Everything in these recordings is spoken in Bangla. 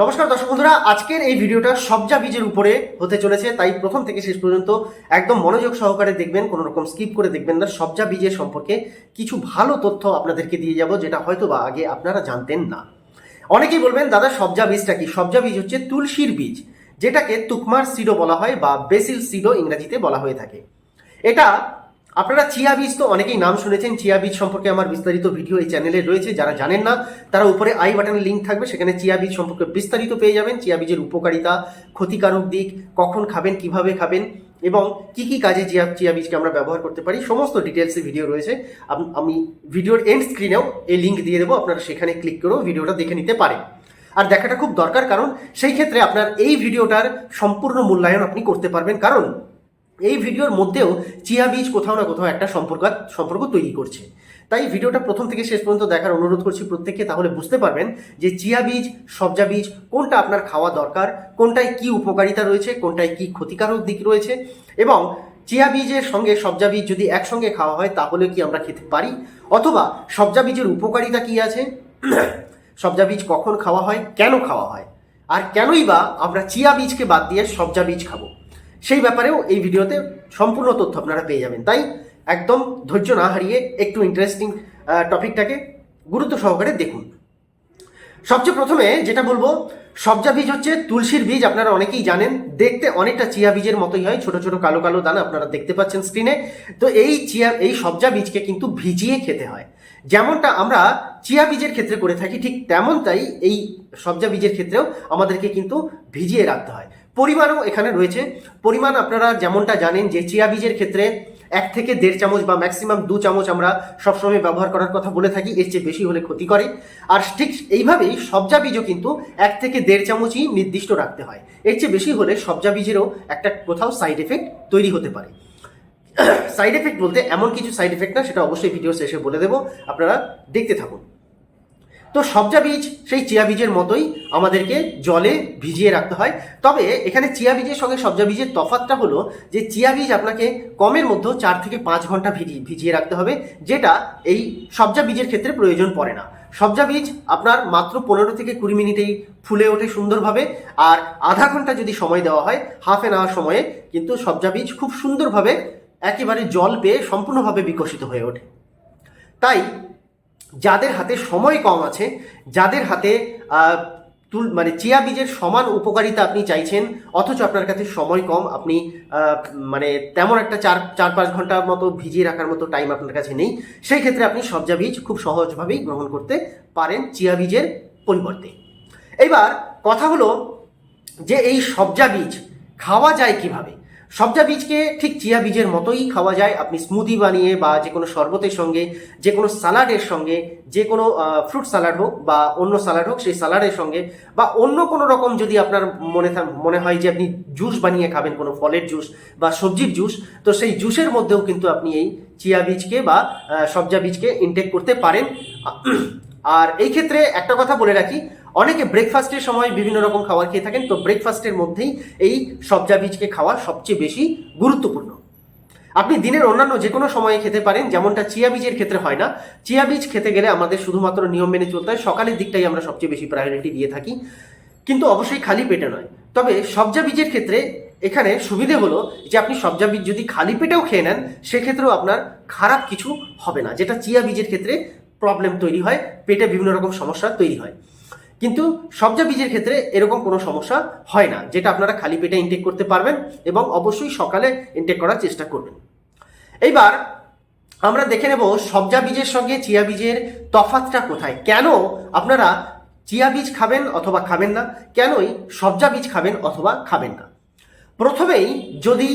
নমস্কার দর্শক বন্ধুরা, আজকের এই ভিডিওটা সবজা বীজের উপরে হতে চলেছে, তাই প্রথম থেকে শেষ পর্যন্ত একদম মনোযোগ সহকারে দেখবেন, কোনো রকম স্কিপ করে দেখবেন না। সবজা বীজের সম্পর্কে কিছু ভালো তথ্য আপনাদেরকে দিয়ে যাব, যেটা হয়তো বা আগে আপনারা জানতেন না। অনেকেই বলবেন, দাদা, সবজা বীজটা কি? সবজা বীজ হচ্ছে তুলসীর বীজ, যেটাকে তুকমার সিডো বলা হয় বা বেসিল সিডো ইংরাজিতে বলা হয়ে থাকে। এটা আপনারা চিয়া বীজ তো অনেকেই নাম শুনেছেন। চিয়া বীজ সম্পর্কে আমার বিস্তারিত ভিডিও এই চ্যানেলে রয়েছে। যারা জানেন না, তারা উপরে আই বাটনের লিঙ্ক থাকবে। সেখানে চিয়া বীজ সম্পর্কে বিস্তারিত পেয়ে যাবেন। চিয়া বীজের উপকারিতা, ক্ষতিকারক দিক, কখন খাবেন, কীভাবে খাবেন, এবং কি কি কাজে চিয়া চিয়া বীজকে আমরা ব্যবহার করতে পারি, সমস্ত ডিটেলসে ভিডিও রয়েছে। আম- ভিডিওর এন্ড স্ক্রিনেও এই লিঙ্ক দিয়ে দেবো। আপনারা সেখানে ক্লিক করেও ভিডিওটা দেখে নিতে পারেন। আর দেখাটা খুব দরকার, কারণ সেই ক্ষেত্রে আপনার এই ভিডিওটার সম্পূর্ণ মূল্যায়ন আপনি করতে পারবেন। কারণ এই ভিডিওর মধ্যেও চিয়া বীজ কোথাও না কোথাও একটা সম্পর্ক সম্পর্ক তৈরি করছে। তাই ভিডিওটা প্রথম থেকে শেষ পর্যন্ত দেখার অনুরোধ করছি প্রত্যেককে তাহলে বুঝতে পারবেন যে চিয়া বীজ, সবজা বীজ, কোনটা আপনার খাওয়া দরকার, কোনটায় কি উপকারিতা রয়েছে, কোনটায় কি ক্ষতিকারক দিক রয়েছে এবং চিয়া বীজের সঙ্গে সবজা বীজ যদি একসঙ্গে খাওয়া হয় তাহলে কি আমরা খেতে পারি? অথবা সবজা বীজের উপকারিতা কি আছে? সবজা বীজ কখন খাওয়া হয়, কেন খাওয়া হয়? আর কেনই বা আমরা চিয়া বীজকে বাদ দিয়ে সবজা বীজ খাব? সেই ব্যাপারেও এই ভিডিওতে সম্পূর্ণ তথ্য আপনারা পেয়ে যাবেন। তাই একদম ধৈর্য না হারিয়ে একটু ইন্টারেস্টিং টপিকটাকে গুরুত্ব সহকারে দেখুন। সবচেয়ে প্রথমে যেটা বলব, সবজা বীজ হচ্ছে তুলসীর বীজ, আপনারা অনেকেই জানেন। দেখতে অনেকটা চিয়া বীজের মতোই হয়, ছোট ছোট কালো কালো দানা আপনারা দেখতে পাচ্ছেন স্ক্রিনে তো এই চিয়া, এই সবজা বীজকে কিন্তু ভিজিয়ে খেতে হয়। যেমনটা আমরা চিয়া বীজের ক্ষেত্রে করে থাকি, ঠিক তেমনটাই এই সবজা বীজের ক্ষেত্রেও আমাদেরকে কিন্তু ভিজিয়ে রাখতে হয়। পরিমাণও এখানে রয়েছে। পরিমাণ আপনারা যেমনটা জানেন যে চিয়া বীজের ক্ষেত্রে এক থেকে দেড় চামচ বা ম্যাক্সিমাম দু চামচ আমরা সবসময় ব্যবহার করার কথা বলে থাকি, এর চেয়ে বেশি হলে ক্ষতি করে। আর ঠিক এইভাবেই সবজা বীজও কিন্তু এক থেকে দেড় চামচই নির্দিষ্ট রাখতে হয়। এর চেয়ে বেশি হলে সবজা বীজেরও একটা কোথাও সাইড এফেক্ট তৈরি হতে পারে। সাইড এফেক্ট বলতে এমন কিছু সাইড এফেক্ট না, সেটা অবশ্যই ভিডিও শেষে বলে দেবো। আপনারা দেখতে থাকুন। তো সবজা বীজ, সেই চিয়া বীজের মতোই আমাদেরকে জলে ভিজিয়ে রাখতে হয়। তবে এখানে চিয়া বীজের সঙ্গে সবজা বীজের তফাতটা হলো যে, চিয়া বীজ আপনাকে কমের মধ্যে চার থেকে পাঁচ ঘণ্টা ভিজিয়ে ভিজিয়ে রাখতে হবে, যেটা এই সবজা বীজের ক্ষেত্রে প্রয়োজন পড়ে না। সবজা বীজ আপনার মাত্র পনেরো থেকে কুড়ি মিনিটেই ফুলে ওঠে সুন্দরভাবে, আর আধা ঘণ্টা যদি সময় দেওয়া হয় হাফ এন আওয়ার সময়ে কিন্তু সবজা বীজ খুব সুন্দরভাবে একেবারে জল পেয়ে সম্পূর্ণভাবে বিকশিত হয়ে ওঠে। তাই যাদের হাতে সময় কম আছে, যাদের হাতে তুল মানে চিয়া বীজের সমান উপকারিতা আপনি চাইছেন, অথচ আপনার কাছে সময় কম, আপনি মানে তেমন একটা চার চার পাঁচ ঘণ্টার মতো ভিজিয়ে রাখার মতো টাইম আপনার কাছে নেই, সেই ক্ষেত্রে আপনি সবজা বীজ খুব সহজভাবেই গ্রহণ করতে পারেন চিয়া বীজের পরিবর্তে। এইবার কথা হলো যে এই সবজা বীজ খাওয়া যায় কীভাবে? সবজা বীজকে ঠিক চিয়া বীজের মতোই খাওয়া যায়। আপনি স্মুদি বানিয়ে বা যে কোনো শরবতের সঙ্গে যে কোনো সালাডের সঙ্গে যে কোনো ফ্রুট সালাড হোক বা অন্য সালাড হোক, সেই সালাডের সঙ্গে বা অন্য কোনো রকম যদি আপনার মনে মনে হয় যে আপনি জুস বানিয়ে খাবেন, কোনো ফলের জুস বা সবজির জুস তো সেই জুসের মধ্যেও কিন্তু আপনি এই চিয়া বীজকে বা সবজা বীজকে ইনটেক করতে পারেন। আর এই ক্ষেত্রে একটা কথা বলে রাখি অনেকে ব্রেকফাস্টের সময় বিভিন্ন রকম খাবার খেয়ে থাকেন, তো ব্রেকফাস্টের মধ্যেই এই সবজা বীজকে খাওয়া সবচেয়ে বেশি গুরুত্বপূর্ণ। আপনি দিনের অন্যান্য যে কোনো সময়ে খেতে পারেন, যেমনটা চিয়া বীজের ক্ষেত্রে হয় না। চিয়া বীজ খেতে গেলে আমাদের শুধুমাত্র নিয়ম মেনে চলতে হয়, সকালের দিকটাই আমরা সবচেয়ে বেশি প্রায়োরিটি দিয়ে থাকি। কিন্তু অবশ্যই খালি পেটে নয়। তবে সবজা বীজের ক্ষেত্রে এখানে সুবিধে হলো যে আপনি সবজা বীজ যদি খালি পেটেও খেয়ে নেন, সেক্ষেত্রেও আপনার খারাপ কিছু হবে না, যেটা চিয়া বীজের ক্ষেত্রে প্রবলেম তৈরি হয়, পেটে বিভিন্ন রকম সমস্যা তৈরি হয়। কিন্তু সবজা বীজের ক্ষেত্রে এরকম কোনো সমস্যা হয় না, যেটা আপনারা খালি পেটে ইনটেক করতে পারবেন এবং অবশ্যই সকালে ইনটেক করার চেষ্টা করবেন। এইবার আমরা দেখে নেব সবজা বীজের সঙ্গে চিয়া বীজের তফাতটা কোথায়। কেন আপনারা চিয়া বীজ খাবেন অথবা খাবেন না? কেনই সবজা বীজ খাবেন অথবা খাবেন না? প্রথমেই যদি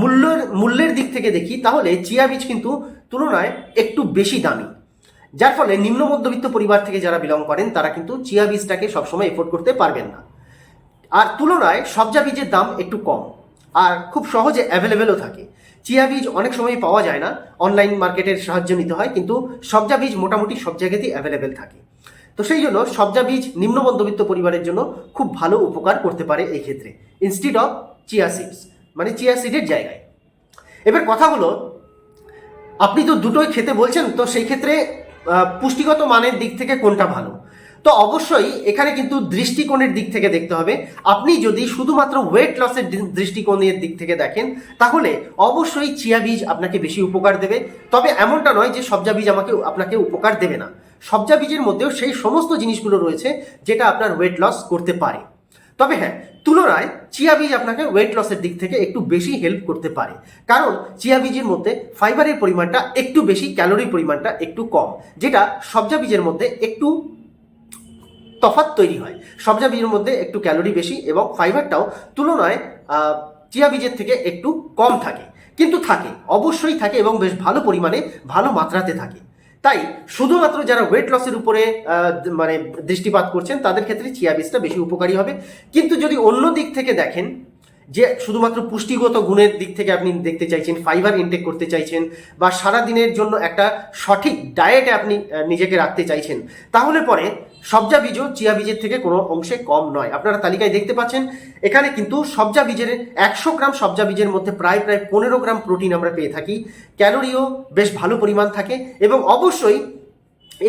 মূল্যের মূল্যের দিক থেকে দেখি, তাহলে চিয়া বীজ কিন্তু তুলনায় একটু বেশি দামি। যার ফলে নিম্ন মধ্যবিত্ত পরিবার থেকে যারা বিলং করেন, তারা কিন্তু চিয়া বীজটাকে সবসময় এফোর্ড করতে পারবেন না। আর তুলনায় সবজা বীজের দাম একটু কম, আর খুব সহজে অ্যাভেলেবেলও থাকে। চিয়া বীজ অনেক সময় পাওয়া যায় না অনলাইন মার্কেটের সাহায্য নিতে হয়, কিন্তু সবজা বীজ মোটামুটি সব জায়গাতেই অ্যাভেলেবেল থাকে। তো সেই জন্য সবজা বীজ নিম্ন মধ্যবিত্ত পরিবারের জন্য খুব ভালো উপকার করতে পারে এই ক্ষেত্রে ইনস্টিড অফ চিয়া সিডস মানে চিয়া সিডের জায়গায়। এবার কথা হলো, আপনি তো দুটোই খেতে বলছেন, তো সেই ক্ষেত্রে পুষ্টিগত মানের দিক থেকে কোনটা ভালো? তো অবশ্যই এখানে কিন্তু দৃষ্টিকোণের দিক থেকে দেখতে হবে। আপনি যদি শুধুমাত্র ওয়েট লসের দৃষ্টিকোণের দিক থেকে দেখেন, তাহলে অবশ্যই চিয়া বীজ আপনাকে বেশি উপকার দেবে। তবে এমনটা নয় যে সবজা বীজ আমাকে, আপনাকে উপকার দেবে না। সবজা বীজের মধ্যেও সেই সমস্ত জিনিসগুলো রয়েছে যেটা আপনার ওয়েট লস করতে পারে। তবে হ্যাঁ তুলনায় চিয়া বীজ আপনাকে ওয়েট লসের দিক থেকে একটু বেশি হেল্প করতে পারে। কারণ চিয়া বীজের মধ্যে ফাইবারের পরিমাণটা একটু বেশি ক্যালোরির পরিমাণটা একটু কম, যেটা সবজা বীজের মধ্যে একটু তফাৎ তৈরি হয়। সবজা বীজের মধ্যে একটু ক্যালোরি বেশি এবং ফাইবারটাও তুলনায় চিয়া বীজের থেকে একটু কম থাকে। কিন্তু থাকে, অবশ্যই থাকে এবং বেশ ভালো পরিমাণে, ভালো মাত্রাতে থাকে। তাই শুধুমাত্র যারা ওয়েট লসের উপরে মানে দৃষ্টিপাত করছেন, তাদের ক্ষেত্রে চিয়া বীজটা বেশি উপকারী হবে। কিন্তু যদি অন্য দিক থেকে দেখেন, যে শুধুমাত্র পুষ্টিগত গুণের দিক থেকে আপনি দেখতে চাইছেন ফাইবার ইনটেক করতে চাইছেন, বা সারা দিনের জন্য একটা সঠিক ডায়েটে আপনি নিজেকে রাখতে চাইছেন, তাহলে পরে সবজা বীজও চিয়া বীজের থেকে কোনো অংশে কম নয়। আপনারা তালিকায় দেখতে পাচ্ছেন, এখানে কিন্তু সবজা বীজের একশো গ্রাম সবজা বীজের মধ্যে প্রায় প্রায় পনেরো গ্রাম প্রোটিন আমরা পেয়ে থাকি। ক্যালোরিও বেশ ভালো পরিমাণ থাকে এবং অবশ্যই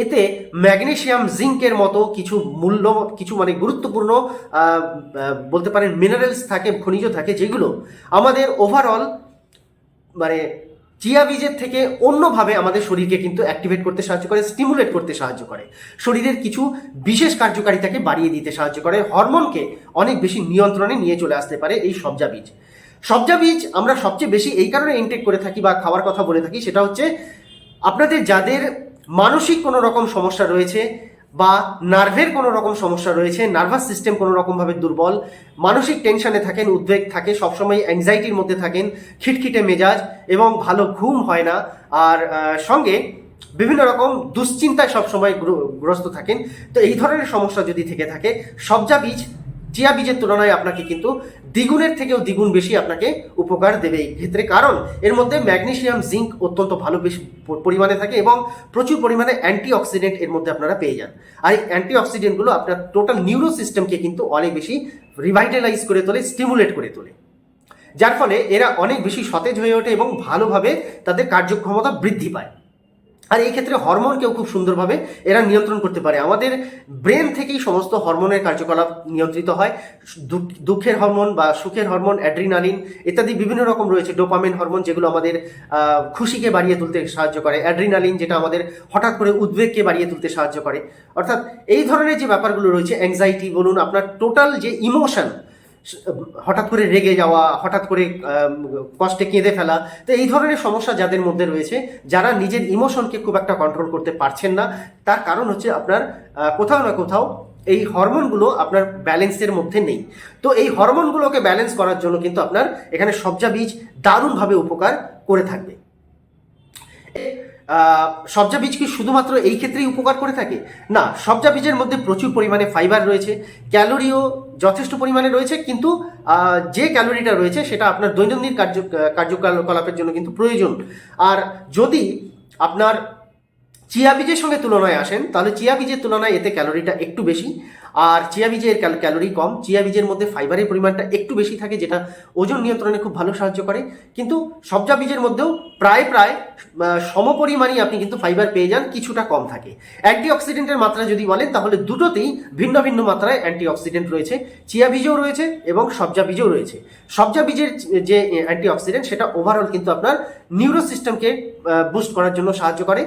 এতে ম্যাগনেসিয়াম জিঙ্কের মতো কিছু মূল্য, কিছু মানে গুরুত্বপূর্ণ বলতে পারেন মিনারেলস থাকে খনিজ থাকে, যেগুলো আমাদের ওভারঅল মানে চিয়া বীজের থেকে অন্যভাবে আমাদের শরীরকে কিন্তু অ্যাক্টিভেট করতে সাহায্য করে স্টিমুলেট করতে সাহায্য করে। শরীরের কিছু বিশেষ কার্যকারিতাকে বাড়িয়ে দিতে সাহায্য করে, হরমোনকে অনেক বেশি নিয়ন্ত্রণে নিয়ে চলে আসতে পারে এই সবজা বীজ। সবজা বীজ আমরা সবচেয়ে বেশি এই কারণে ইনটেক করে থাকি বা খাওয়ার কথা বলে থাকি, সেটা হচ্ছে আপনাদের যাদের মানসিক কোনো রকম সমস্যা রয়েছে বা নার্ভের কোনো রকম সমস্যা রয়েছে, নার্ভাস সিস্টেম কোনো রকমভাবে দুর্বল, মানসিক টেনশনে থাকেন, উদ্বেগ থাকে, সবসময় অ্যাংজাইটির মধ্যে থাকেন, খিটখিটে মেজাজ এবং ভালো ঘুম হয় না, আর সঙ্গে বিভিন্ন রকম দুশ্চিন্তায় সবসময় গ্রস্ত থাকেন। তো এই ধরনের সমস্যা যদি থেকে থাকে, সবজা বীজ চিয়া বীজের তুলনায় আপনাকে কিন্তু দ্বিগুণের থেকেও দ্বিগুণ বেশি আপনাকে উপকার দেবে এই ক্ষেত্রে। কারণ এর মধ্যে ম্যাগনেসিয়াম জিঙ্ক অত্যন্ত ভালো বেশি পরিমাণে থাকে এবং প্রচুর পরিমাণে অ্যান্টি অক্সিডেন্ট এর মধ্যে আপনারা পেয়ে যান। আর এই অ্যান্টি অক্সিডেন্টগুলো আপনার টোটাল নিউরো সিস্টেমকে কিন্তু অনেক বেশি রিভাইটালাইজ করে তোলে স্টিমুলেট করে তোলে। যার ফলে এরা অনেক বেশি সতেজ হয়ে ওঠে এবং ভালোভাবে তাদের কার্যক্ষমতা বৃদ্ধি পায়। আর এই ক্ষেত্রে হরমোনকেও খুব সুন্দরভাবে এরা নিয়ন্ত্রণ করতে পারে। আমাদের ব্রেন থেকেই সমস্ত হরমোনের কার্যকলাপ নিয়ন্ত্রিত হয়। দুঃখের হরমোন বা সুখের হরমোন অ্যাড্রিনালিন ইত্যাদি বিভিন্ন রকম রয়েছে ডোপামিন হরমোন যেগুলো আমাদের খুশিকে বাড়িয়ে তুলতে সাহায্য করে। অ্যাড্রিনালিন যেটা আমাদের হঠাৎ করে উদ্বেগকে বাড়িয়ে তুলতে সাহায্য করে। অর্থাৎ এই ধরনের যে ব্যাপারগুলো রয়েছে অ্যাংজাইটি বলুন, আপনার টোটাল যে ইমোশন হঠাৎ করে রেগে যাওয়া, হঠাৎ করে কষ্টে কেঁদে ফেলা, তো এই ধরনের সমস্যা যাদের মধ্যে রয়েছে, যারা নিজের ইমোশনকে খুব একটা কন্ট্রোল করতে পারছেন না, তার কারণ হচ্ছে আপনার কোথাও না কোথাও এই হরমোনগুলো আপনার ব্যালেন্সের মধ্যে নেই। তো এই হরমোনগুলোকে ব্যালেন্স করার জন্য কিন্তু আপনার এখানে সবজা বীজ দারুণভাবে উপকার করে থাকবে। সবজা বীজ কি শুধুমাত্র এই ক্ষেত্রেই উপকার করে থাকে? না, সবজা বীজের মধ্যে প্রচুর পরিমাণে ফাইবার রয়েছে ক্যালোরিও যথেষ্ট পরিমাণে রয়েছে, কিন্তু যে ক্যালোরিটা রয়েছে সেটা আপনার দৈনন্দিন কার্য কার্যকলাপের জন্য কিন্তু প্রয়োজন। আর যদি আপনার চিয়া বীজের সঙ্গে তুলনায় আসেন, তাহলে চিয়া বীজের তুলনায় এতে ক্যালোরিটা একটু বেশি। আর চিয়া বীজের ক্যালোরি কম। চিয়া বীজের মধ্যে ফাইবারের পরিমাণটা একটু বেশি থাকে, যেটা ওজন নিয়ন্ত্রণে খুব ভালো সাহায্য করে। কিন্তু সবজা বীজের মধ্যেও প্রায় প্রায় সমপরিমাণই আপনি কিন্তু ফাইবার পেয়ে যান, কিছুটা কম থাকে। অ্যান্টিঅক্সিডেন্টের মাত্রা যদি বলেন, তাহলে দুটোতেই ভিন্ন ভিন্ন মাত্রায় অ্যান্টিঅক্সিডেন্ট রয়েছে, চিয়া বীজও রয়েছে এবং সবজা বীজও রয়েছে। সবজা বীজের যে অ্যান্টিঅক্সিডেন্ট, সেটা ওভারঅল কিন্তু আপনার নিউরো সিস্টেমকে বুস্ট করার জন্য সাহায্য করে।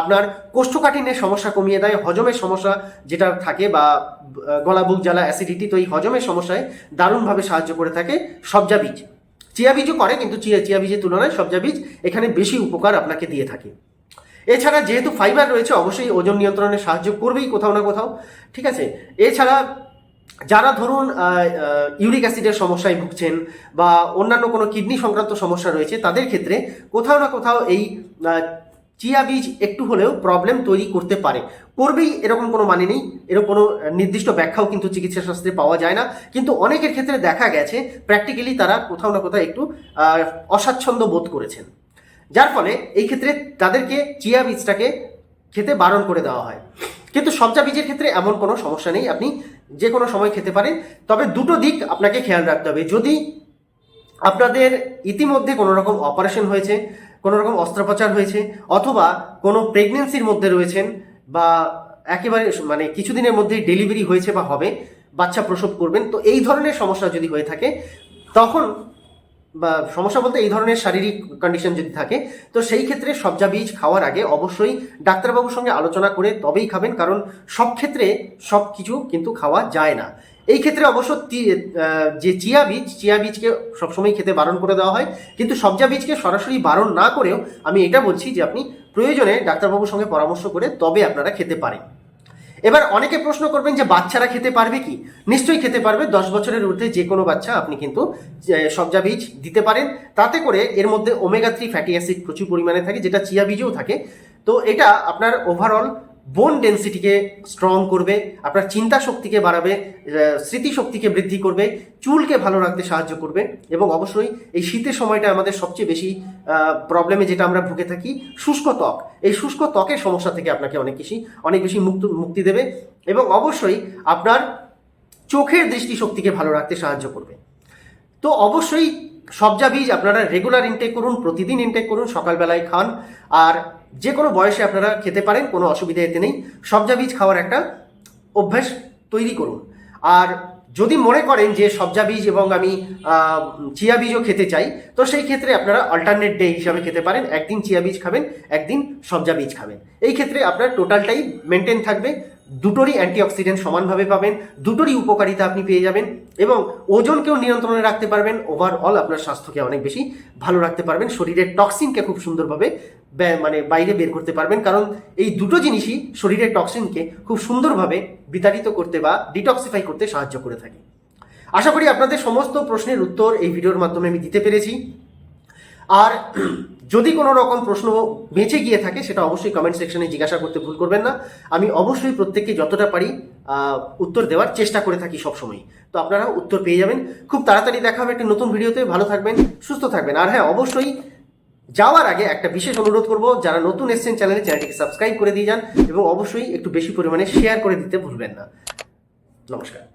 আপনার কোষ্ঠকাঠিন্যের সমস্যা কমিয়ে দেয়, হজমের সমস্যা যেটা থাকে বা গলা, বুক, জ্বালা অ্যাসিডিটি তো এই হজমের সমস্যায় দারুণভাবে সাহায্য করে থাকে সবজা বীজ। চিয়া বীজও করে, কিন্তু চিয়া চিয়া বীজের তুলনায় সবজা বীজ এখানে বেশি উপকার আপনাকে দিয়ে থাকে। এছাড়া যেহেতু ফাইবার রয়েছে, অবশ্যই ওজন নিয়ন্ত্রণে সাহায্য করবেই কোথাও না কোথাও, ঠিক আছে? এছাড়া যারা ধরুন ইউরিক অ্যাসিডের সমস্যায় ভুগছেন বা অন্যান্য কোনো কিডনি সংক্রান্ত সমস্যা রয়েছে, তাদের ক্ষেত্রে কোথাও না কোথাও এই চিয়া বীজ একটু হলেও প্রবলেম তৈরি করতে পারে। করবেই এরকম কোনো মানে নেই, এরকম কোনো নির্দিষ্ট ব্যাখ্যাও কিন্তু চিকিৎসা শাস্ত্রে পাওয়া যায় না। কিন্তু অনেকের ক্ষেত্রে দেখা গেছে প্র্যাকটিক্যালি তারা কোথাও না কোথাও একটু অস্বাচ্ছন্দ্য বোধ করেছেন। যার ফলে এই ক্ষেত্রে তাদেরকে চিয়া বীজটাকে খেতে বারণ করে দেওয়া হয়। কিন্তু সবজা বীজের ক্ষেত্রে এমন কোনো সমস্যা নেই, আপনি যে কোনো সময় খেতে পারেন। তবে দুটো দিক আপনাকে খেয়াল রাখতে হবে। যদি আপনাদের ইতিমধ্যে কোনো রকম অপারেশন হয়েছে কোনো রকম অস্ত্রোপচার হয়েছে অথবা কোনো প্রেগনেন্সির মধ্যে রয়েছেন বা একেবারে মানে কিছুদিনের মধ্যেই ডেলিভারি হয়েছে বা হবে, বাচ্চা প্রসব করবেন, তো এই ধরনের সমস্যা যদি হয়ে থাকে, তখন বা সমস্যা বলতে এই ধরনের শারীরিক কন্ডিশন যদি থাকে, তো সেই ক্ষেত্রে সবজা বীজ খাওয়ার আগে অবশ্যই ডাক্তারবাবুর সঙ্গে আলোচনা করে তবেই খাবেন, কারণ সব ক্ষেত্রে সব কিছু কিন্তু খাওয়া যায় না। এই ক্ষেত্রে অবশ্য যে চিয়া বীজ, চিয়া বীজকে সবসময় খেতে বারণ করে দেওয়া হয়, কিন্তু সবজা বীজকে সরাসরি বারণ না করেও আমি এটা বলছি যে আপনি প্রয়োজনে ডাক্তারবাবুর সঙ্গে পরামর্শ করে তবে আপনারা খেতে পারেন। এবার অনেকে প্রশ্ন করবেন যে বাচ্চারা খেতে পারবে কি? নিশ্চয়ই খেতে পারবে। দশ বছরের ঊর্ধ্বে যে কোনো বাচ্চা আপনি কিন্তু সবজা বীজ দিতে পারেন। তাতে করে এর মধ্যে ওমেগা থ্রি ফ্যাটি অ্যাসিড প্রচুর পরিমাণে থাকে, যেটা চিয়া বীজেও থাকে। তো এটা আপনার ওভারঅল বোন ডেন্সিটিকে স্ট্রং করবে, আপনার চিন্তা শক্তিকে বাড়াবে স্মৃতিশক্তিকে বৃদ্ধি করবে, চুলকে ভালো রাখতে সাহায্য করবে এবং অবশ্যই এই শীতের সময়টা আমাদের সবচেয়ে বেশি প্রবলেমে যেটা আমরা ভুগে থাকি, শুষ্ক ত্বক। এই শুষ্ক ত্বকের সমস্যা থেকে আপনাকে অনেক বেশি অনেক বেশি মুক্ত, মুক্তি দেবে এবং অবশ্যই আপনার চোখের দৃষ্টিশক্তিকে ভালো রাখতে সাহায্য করবে। তো অবশ্যই সবজা বীজ আপনারা রেগুলার ইনটেক করুন, প্রতিদিন ইনটেক করুন, সকালবেলায় খান। আর যে কোনো বয়সে আপনারা খেতে পারেন, কোনো অসুবিধা এতে নেই। সবজা বীজ খাওয়ার একটা অভ্যাস তৈরি করুন। আর যদি মনে করেন যে সবজা বীজ এবং আমি চিয়া বীজও খেতে চাই, তো সেই ক্ষেত্রে আপনারা অল্টারনেট ডে হিসাবে খেতে পারেন। একদিন চিয়া বীজ খাবেন, একদিন সবজা বীজ খাবেন। এই ক্ষেত্রে আপনার টোটালটাই মেনটেন থাকবে। দুটোরই অ্যান্টিঅক্সিডেন্ট সমানভাবে পাবেন, দুটোরই উপকারিতা আপনি পেয়ে যাবেন এবং ওজনকেও নিয়ন্ত্রণে রাখতে পারবেন ওভারঅল আপনার স্বাস্থ্যকে অনেক বেশি ভালো রাখতে পারবেন, শরীরের টক্সিনকে খুব সুন্দরভাবে মানে বাইরে বের করতে পারবেন, কারণ এই দুটো জিনিসই শরীরের টক্সিনকে খুব সুন্দরভাবে বিতাড়িত করতে বা ডিটক্সিফাই করতে সাহায্য করে থাকে। আশা করি আপনাদের সমস্ত প্রশ্নের উত্তর এই ভিডিওর মাধ্যমে আমি দিতে পেরেছি। আর যদি কোনো রকম প্রশ্ন বেঁচে গিয়ে থাকে, সেটা অবশ্যই কমেন্ট সেকশনে জিজ্ঞাসা করতে ভুল করবেন না। আমি অবশ্যই প্রত্যেককে যতটা পারি উত্তর দেওয়ার চেষ্টা করে থাকি সবসময় তো আপনারা উত্তর পেয়ে যাবেন। খুব তাড়াতাড়ি দেখা হবে একটি নতুন ভিডিওতে। ভালো থাকবেন, সুস্থ থাকবেন। আর হ্যাঁ অবশ্যই যাওয়ার আগে একটা বিশেষ অনুরোধ করব, যারা নতুন এসছেন চ্যানেলে চ্যানেলটিকে সাবস্ক্রাইব করে দিয়ে যান এবং অবশ্যই একটু বেশি পরিমাণে শেয়ার করে দিতে ভুলবেন না। নমস্কার।